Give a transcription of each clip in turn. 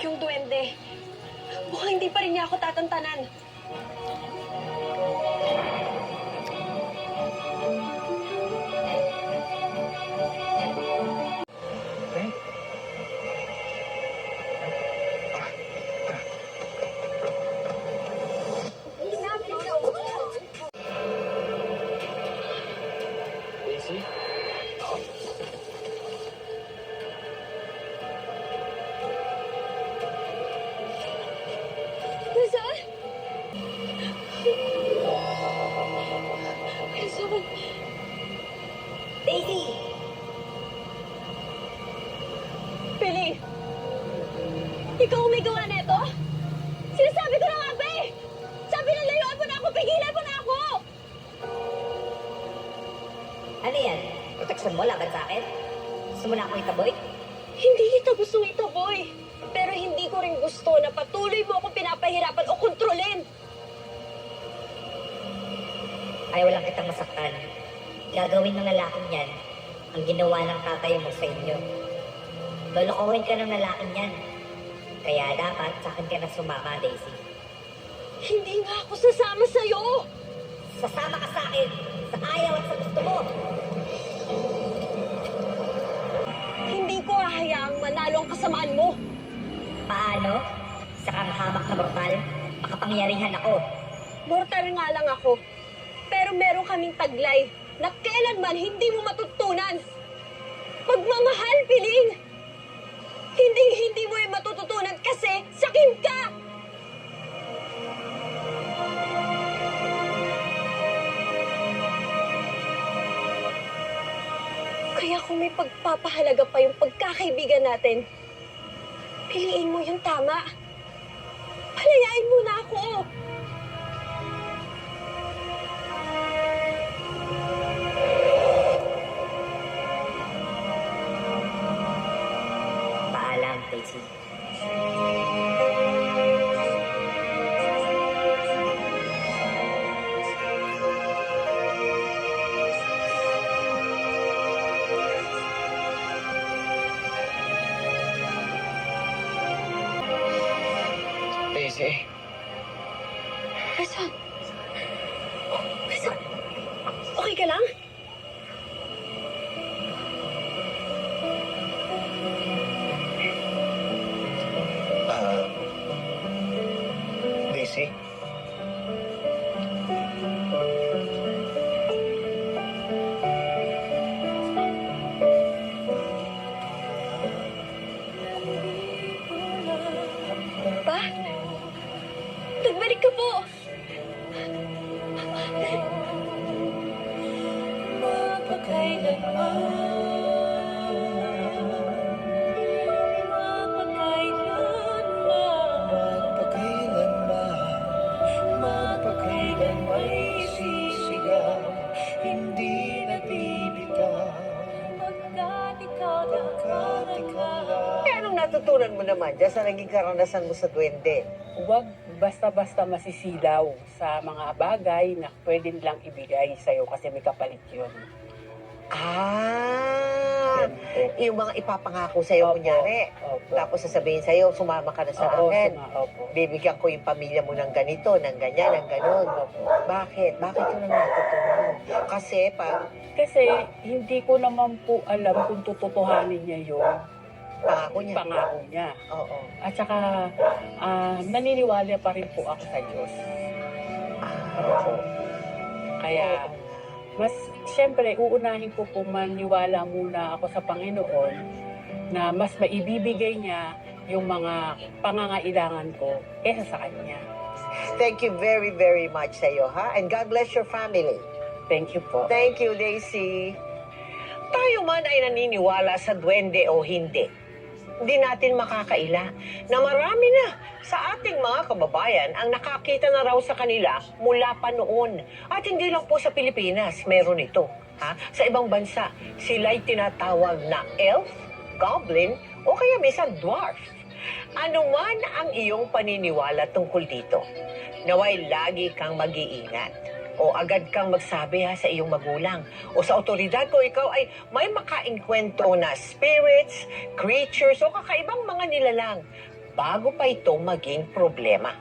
Yung duwende. Mukhang hindi pa rin niya ako tatantanan. Daisy! Piling! Ikaw may gawa nito? Sinasabi ko na nga ba eh! Sabi na layuan mo na ako, pigilan mo na ako! Ano yan? Proteksyon mo laban sa akin? Gusto mo na akong itaboy? Hindi kita gustong itaboy. Pero hindi ko rin gusto na patuloy mo akong pinapahirapan o kontrolin. Ayaw lang kitang masaktan. Gagawin ng lalaking yan ang ginawa ng tatay mo sa inyo. Lolokohin ka ng lalaking yan. Kaya dapat sa akin ka na sumama, Daisy. Hindi nga ako sasama sa'yo. Sasama ka sa akin sa ayaw at sa gusto mo. Hindi ko hahayaang manalo ang kasamaan mo. Paano? Sa kang hamak na mortal, makapangyarihan ako. Mortal nga lang ako. Pero meron kaming taglay na kailanman hindi mo matutunan. Pagmamahal, piling! Hindi hindi mo yung matututunan kasi sakin ka! Kaya kung may pagpapahalaga pa yung pagkakaibigan natin, piliin mo yung tama. Palayain mo na ako! Paalam, Daisy. Rizal! Rizal! Okay ka lang? Nagbalik ka po! Magpakailan natutunan mo naman dyan sa naging karanasan mo sa duwende? huwag basta-basta masisilaw sa mga bagay na pwede nilang ibigay sa'yo kasi may kapalit yun. Ah, yung mga ipapangako sa'yo, Opo. kunyari. Opo. Tapos sasabihin sa'yo, sumama ka na sa Oo, akin. suma- opo. Bibigyan ko yung pamilya mo ng ganito, ng ganyan, ng ganon. Opo. Bakit? Bakit yun ang natutunan? Kasi pag Kasi hindi ko naman po alam kung tututuhanin niya yung pangako niya. pangako niya. Oo. At saka ah, naniniwala pa rin po ako sa Diyos. Ah, Opo. Kaya mas siyempre uunahin ko po maniwala muna ako sa Panginoon na mas maibibigay niya yung mga pangangailangan ko kesa sa Kanya. Thank you very, very much sa'yo, ha? And God bless your family. Thank you po. Thank you, Daisy. Tayo man ay naniniwala sa duwende o hindi, hindi natin makakaila na marami na sa ating mga kababayan ang nakakita na raw sa kanila mula pa noon. At hindi lang po sa Pilipinas, meron ito. Ha? Sa ibang bansa, sila'y tinatawag na elf, goblin, o kaya minsan dwarf. Ano man ang iyong paniniwala tungkol dito, naway lagi kang mag-iingat o agad kang magsabi ha sa iyong magulang o sa otoridad ko ikaw ay may makainkwento na spirits, creatures o kakaibang mga nilalang. bago pa ito maging problema.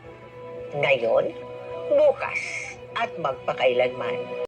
Ngayon, bukas, at magpakailanman.